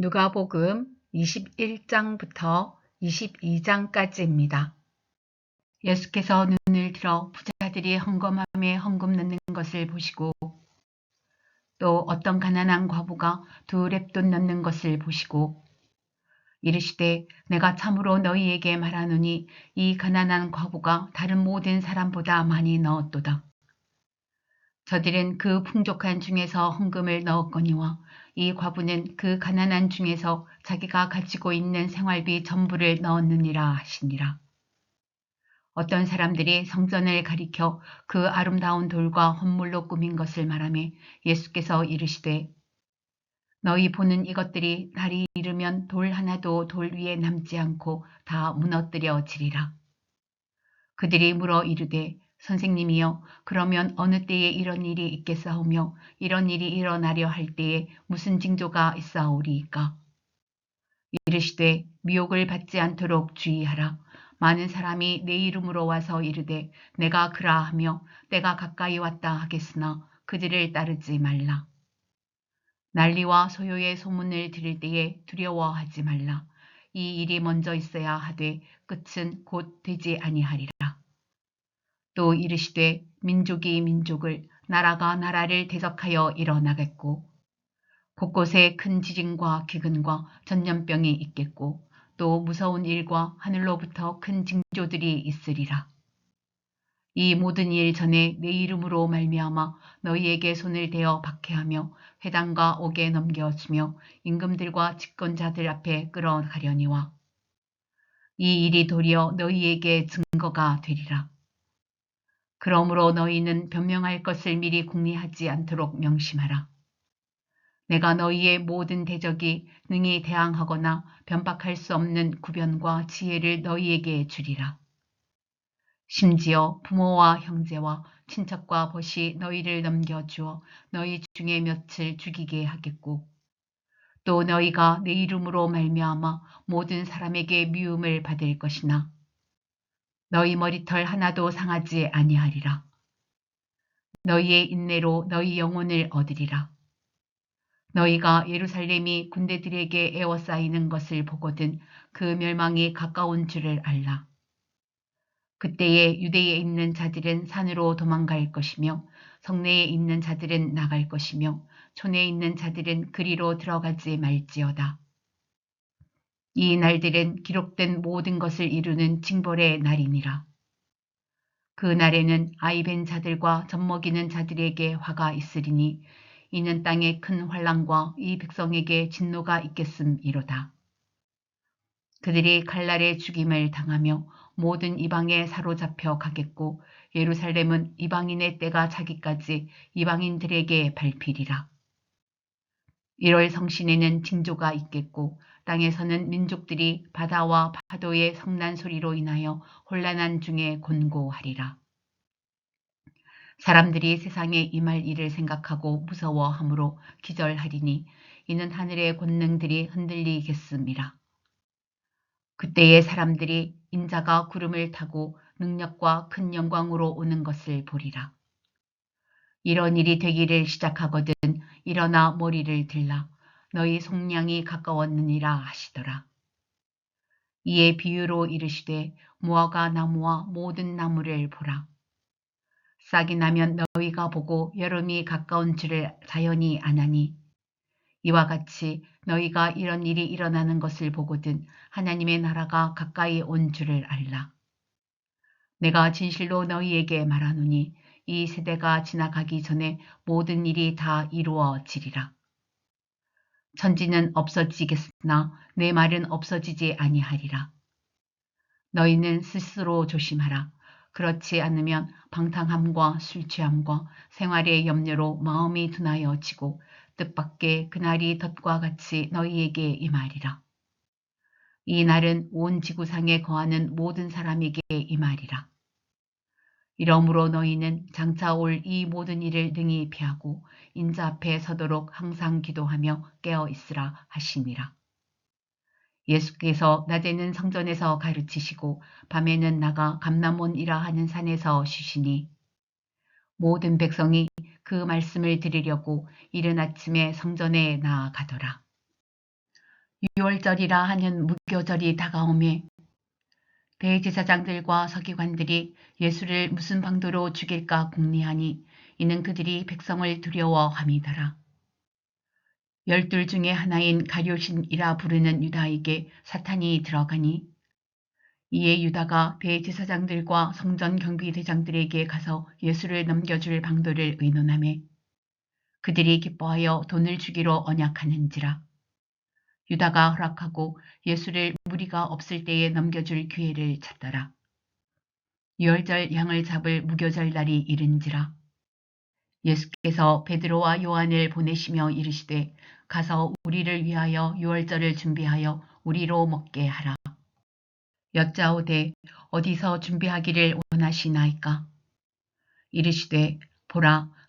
누가복음 21장부터 22장까지입니다. 예수께서 눈을 들어 부자들이 헌금함에 헌금 넣는 것을 보시고 또 어떤 가난한 과부가 두 랩돈 넣는 것을 보시고 이르시되 내가 참으로 너희에게 말하노니 이 가난한 과부가 다른 모든 사람보다 많이 넣었도다. 저들은 그 풍족한 중에서 헌금을 넣었거니와 이 과부는 그 가난한 중에서 자기가 가지고 있는 생활비 전부를 넣었느니라 하시니라. 어떤 사람들이 성전을 가리켜 그 아름다운 돌과 헌물로 꾸민 것을 말하며 예수께서 이르시되 너희 보는 이것들이 날이 이르면 돌 하나도 돌 위에 남지 않고 다 무너뜨려지리라. 그들이 물어 이르되 선생님이여 그러면 어느 때에 이런 일이 있겠사오며 이런 일이 일어나려 할 때에 무슨 징조가 있사오리이까. 이르시되 미혹을 받지 않도록 주의하라. 많은 사람이 내 이름으로 와서 이르되 내가 그라 하며 때가 가까이 왔다 하겠으나 그들을 따르지 말라. 난리와 소요의 소문을 들을 때에 두려워하지 말라. 이 일이 먼저 있어야 하되 끝은 곧 되지 아니하리라. 또 이르시되 민족이 민족을 나라가 나라를 대적하여 일어나겠고 곳곳에 큰 지진과 기근과 전염병이 있겠고 또 무서운 일과 하늘로부터 큰 징조들이 있으리라. 이 모든 일 전에 내 이름으로 말미암아 너희에게 손을 대어 박해하며 회당과 옥에 넘겨주며 임금들과 집권자들 앞에 끌어가려니와 이 일이 도리어 너희에게 증거가 되리라. 그러므로 너희는 변명할 것을 미리 궁리하지 않도록 명심하라. 내가 너희의 모든 대적이 능히 대항하거나 변박할 수 없는 구변과 지혜를 너희에게 주리라. 심지어 부모와 형제와 친척과 벗이 너희를 넘겨주어 너희 중에 몇을 죽이게 하겠고 또 너희가 내 이름으로 말미암아 모든 사람에게 미움을 받을 것이나 너희 머리털 하나도 상하지 아니하리라. 너희의 인내로 너희 영혼을 얻으리라. 너희가 예루살렘이 군대들에게 에워싸이는 것을 보거든 그 멸망이 가까운 줄을 알라. 그때에 유대에 있는 자들은 산으로 도망갈 것이며 성내에 있는 자들은 나갈 것이며 촌에 있는 자들은 그리로 들어가지 말지어다. 이 날들은 기록된 모든 것을 이루는 징벌의 날이니라. 그 날에는 아이벤 자들과 젖먹이는 자들에게 화가 있으리니 이는 땅에 큰 환란과 이 백성에게 진노가 있겠음이로다. 그들이 칼날에 죽임을 당하며 모든 이방에 사로잡혀 가겠고 예루살렘은 이방인의 때가 자기까지 이방인들에게 밟히리라. 1월 성신에는 징조가 있겠고 땅에서는 민족들이 바다와 파도의 성난 소리로 인하여 혼란한 중에 곤고하리라. 사람들이 세상에 임할 일을 생각하고 무서워하므로 기절하리니 이는 하늘의 권능들이 흔들리겠습니다. 그때의 사람들이 인자가 구름을 타고 능력과 큰 영광으로 오는 것을 보리라. 이런 일이 되기를 시작하거든 일어나 머리를 들라 너희 속량이 가까웠느니라 하시더라. 이에 비유로 이르시되 무화과 나무와 모든 나무를 보라. 싹이 나면 너희가 보고 여름이 가까운 줄을 자연히 아나니 이와 같이 너희가 이런 일이 일어나는 것을 보거든 하나님의 나라가 가까이 온 줄을 알라. 내가 진실로 너희에게 말하노니 이 세대가 지나가기 전에 모든 일이 다 이루어지리라. 천지는 없어지겠으나 내 말은 없어지지 아니하리라. 너희는 스스로 조심하라. 그렇지 않으면 방탕함과 술 취함과 생활의 염려로 마음이 둔하여지고 뜻밖의 그날이 덫과 같이 너희에게 임하리라. 이 날은 온 지구상에 거하는 모든 사람에게 임하리라. 이러므로 너희는 장차 올 이 모든 일을 능히 피하고 인자 앞에 서도록 항상 기도하며 깨어 있으라 하시니라. 예수께서 낮에는 성전에서 가르치시고 밤에는 나가 감남원이라 하는 산에서 쉬시니 모든 백성이 그 말씀을 들으려고 이른 아침에 성전에 나아가더라. 유월절이라 하는 무교절이 다가오매 대제사장들과 서기관들이 예수를 무슨 방도로 죽일까 궁리하니 이는 그들이 백성을 두려워함이더라. 열둘 중에 하나인 가룟신이라 부르는 유다에게 사탄이 들어가니 이에 유다가 대제사장들과 성전 경비대장들에게 가서 예수를 넘겨줄 방도를 의논하매 그들이 기뻐하여 돈을 주기로 언약하는지라. 유다가 허락하고 예수를 무리가 없을 때에 넘겨줄 기회를 찾더라. 유월절 양을 잡을 무교절 날이 이른지라. 예수께서 베드로와 요한을 보내시며 이르시되 가서 우리를 위하여 유월절을 준비하여 우리로 먹게 하라. 여짜오되 어디서 준비하기를 원하시나이까? 이르시되 보라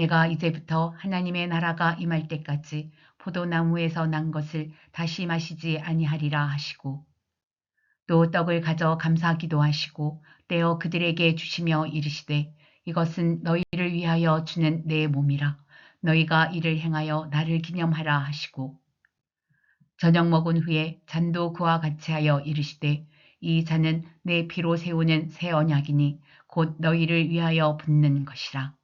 내가 이제부터 하나님의 나라가 임할 때까지 포도나무에서 난 것을 다시 마시지 아니하리라 하시고 또 떡을 가져 감사하기도 하시고 떼어 그들에게 주시며 이르시되 이것은 너희를 위하여 주는 내 몸이라 너희가 이를 행하여 나를 기념하라 하시고 저녁 먹은 후에 잔도 그와 같이 하여 이르시되 이 잔은 내 피로 세우는 새 언약이니 곧 너희를 위하여 붓는 것이라.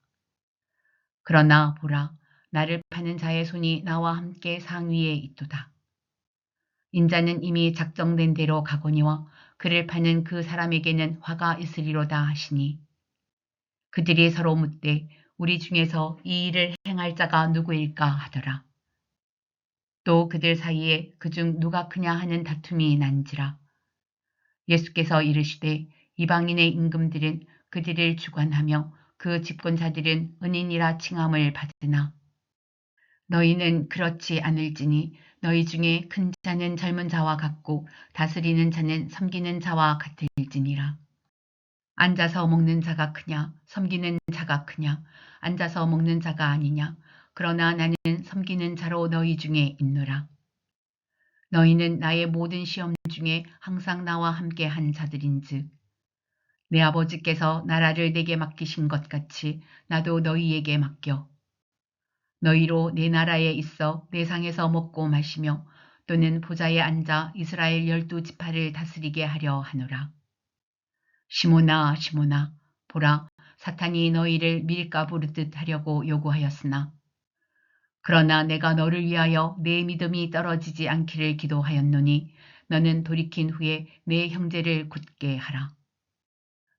그러나 보라 나를 파는 자의 손이 나와 함께 상위에 있도다. 인자는 이미 작정된 대로 가거니와 그를 파는 그 사람에게는 화가 있으리로다 하시니 그들이 서로 묻되 우리 중에서 이 일을 행할 자가 누구일까 하더라. 또 그들 사이에 그중 누가 크냐 하는 다툼이 난지라. 예수께서 이르시되 이방인의 임금들은 그들을 주관하며 그 집권자들은 은인이라 칭함을 받으나 너희는 그렇지 않을지니 너희 중에 큰 자는 젊은 자와 같고 다스리는 자는 섬기는 자와 같을지니라. 앉아서 먹는 자가 크냐 섬기는 자가 크냐 앉아서 먹는 자가 아니냐 그러나 나는 섬기는 자로 너희 중에 있노라. 너희는 나의 모든 시험 중에 항상 나와 함께 한 자들인즉 내 아버지께서 나라를 내게 맡기신 것 같이 나도 너희에게 맡겨 너희로 내 나라에 있어 내 상에서 먹고 마시며 또는 보좌에 앉아 이스라엘 열두 지파를 다스리게 하려 하노라. 시모나 시모나 보라 사탄이 너희를 밀가 부르듯 하려고 요구하였으나 그러나 내가 너를 위하여 내 믿음이 떨어지지 않기를 기도하였노니 너는 돌이킨 후에 내 형제를 굳게 하라.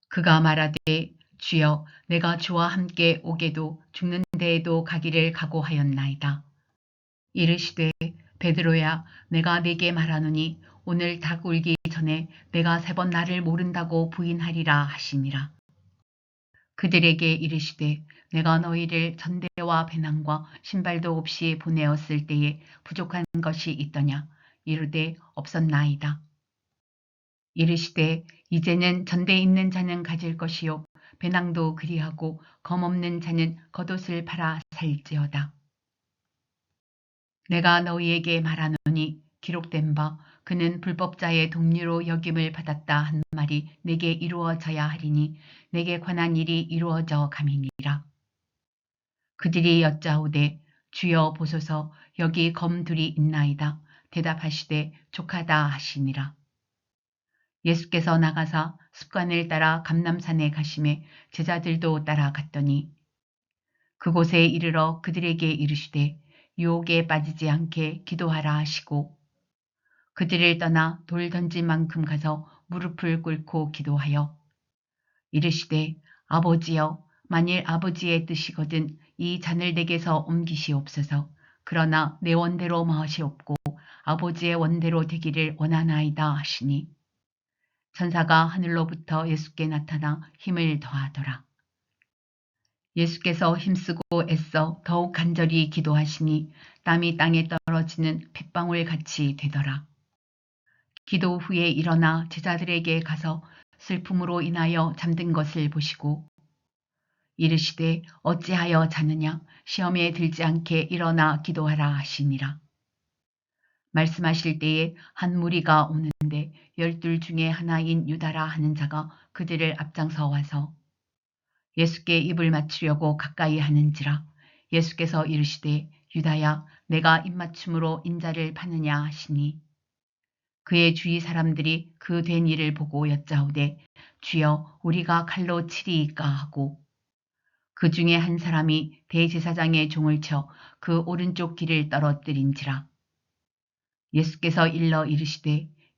그가 말하되 주여 내가 주와 함께 오게도 죽는 데에도 가기를 각오하였나이다. 이르시되 베드로야 내가 네게 말하노니 오늘 닭 울기 전에 내가 세 번 나를 모른다고 부인하리라 하시니라. 그들에게 이르시되 내가 너희를 전대와 배낭과 신발도 없이 보내었을 때에 부족한 것이 있더냐 이르되 없었나이다. 이르시되 이제는 전대 있는 자는 가질 것이요 배낭도 그리하고 검 없는 자는 겉옷을 팔아 살지어다. 내가 너희에게 말하노니 기록된 바 그는 불법자의 동료로 여김을 받았다 한 말이 내게 이루어져야 하리니 내게 관한 일이 이루어져 감이니라. 그들이 여짜오되 주여 보소서 여기 검 둘이 있나이다. 대답하시되 족하다 하시니라. 예수께서 나가사 습관을 따라 감남산에 가심에 제자들도 따라갔더니 그곳에 이르러 그들에게 이르시되 유혹에 빠지지 않게 기도하라 하시고 그들을 떠나 돌 던진 만큼 가서 무릎을 꿇고 기도하여 이르시되 아버지여 만일 아버지의 뜻이거든 이 잔을 내게서 옮기시옵소서. 그러나 내 원대로 마시옵고 아버지의 원대로 되기를 원하나이다 하시니 천사가 하늘로부터 예수께 나타나 힘을 더하더라. 예수께서 힘쓰고 애써 더욱 간절히 기도하시니 땀이 땅에 떨어지는 핏방울 같이 되더라. 기도 후에 일어나 제자들에게 가서 슬픔으로 인하여 잠든 것을 보시고 이르시되 어찌하여 자느냐 시험에 들지 않게 일어나 기도하라 하시니라. 말씀하실 때에 한 무리가 오는데 열둘 중에 하나인 유다라 하는 자가 그들을 앞장서 와서 예수께 입을 맞추려고 가까이 하는지라 예수께서 이르시되 유다야 내가 입맞춤으로 인자를 파느냐 하시니 그의 주위 사람들이 그 된 일을 보고 여짜오되 주여 우리가 칼로 치리이까 하고 그 중에 한 사람이 대제사장의 종을 쳐 그 오른쪽 귀를 떨어뜨린지라. 예수께서 일러 이르시되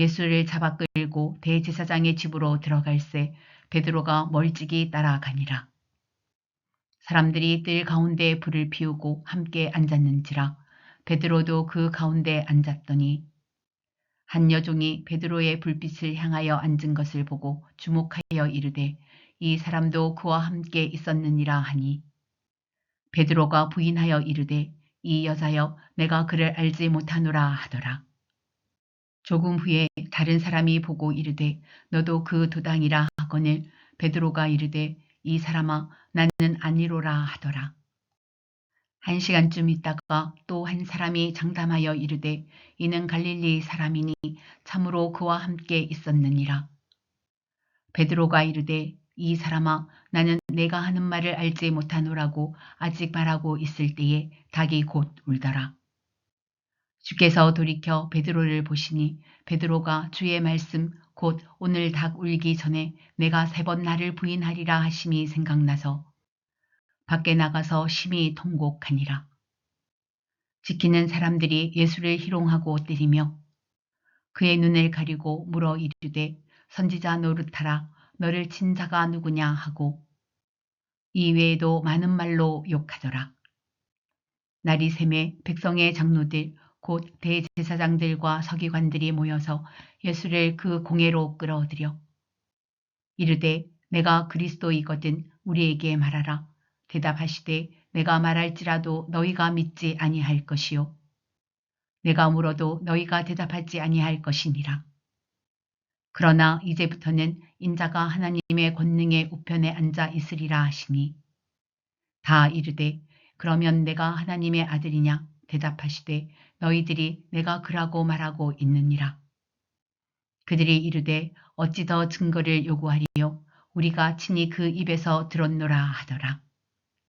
예수를 잡아 끌고 대제사장의 집으로 들어갈새 베드로가 멀찍이 따라가니라. 사람들이 뜰 가운데 불을 피우고 함께 앉았는지라 베드로도 그 가운데 앉았더니 한 여종이 베드로의 불빛을 향하여 앉은 것을 보고 주목하여 이르되 이 사람도 그와 함께 있었느니라 하니 베드로가 부인하여 이르되 이 여자여 내가 그를 알지 못하노라 하더라. 조금 후에 다른 사람이 보고 이르되 너도 그 도당이라 하거늘 베드로가 이르되 이 사람아 나는 아니로라 하더라. 한 시간쯤 있다가 또 한 사람이 장담하여 이르되 이는 갈릴리 사람이니 참으로 그와 함께 있었느니라. 베드로가 이르되 이 사람아 나는 내가 하는 말을 알지 못하노라고 아직 말하고 있을 때에 닭이 곧 울더라. 주께서 돌이켜 베드로를 보시니 베드로가 주의 말씀 곧 오늘 닭 울기 전에 내가 세 번 나를 부인하리라 하심이 생각나서 밖에 나가서 심히 통곡하니라. 지키는 사람들이 예수를 희롱하고 때리며 그의 눈을 가리고 물어 이르되 선지자 노릇하라 너를 친 자가 누구냐 하고 이 외에도 많은 말로 욕하더라. 날이 샘에 백성의 장로들 곧 대제사장들과 서기관들이 모여서 예수를 그 공회로 끌어들여 이르되 내가 그리스도이거든 우리에게 말하라. 대답하시되 내가 말할지라도 너희가 믿지 아니할 것이요. 내가 물어도 너희가 대답하지 아니할 것이니라. 그러나 이제부터는 인자가 하나님의 권능의 우편에 앉아 있으리라 하시니 다 이르되 그러면 내가 하나님의 아들이냐 대답하시되 너희들이 내가 그라고 말하고 있느니라. 그들이 이르되 어찌 더 증거를 요구하리요 우리가 친히 그 입에서 들었노라 하더라.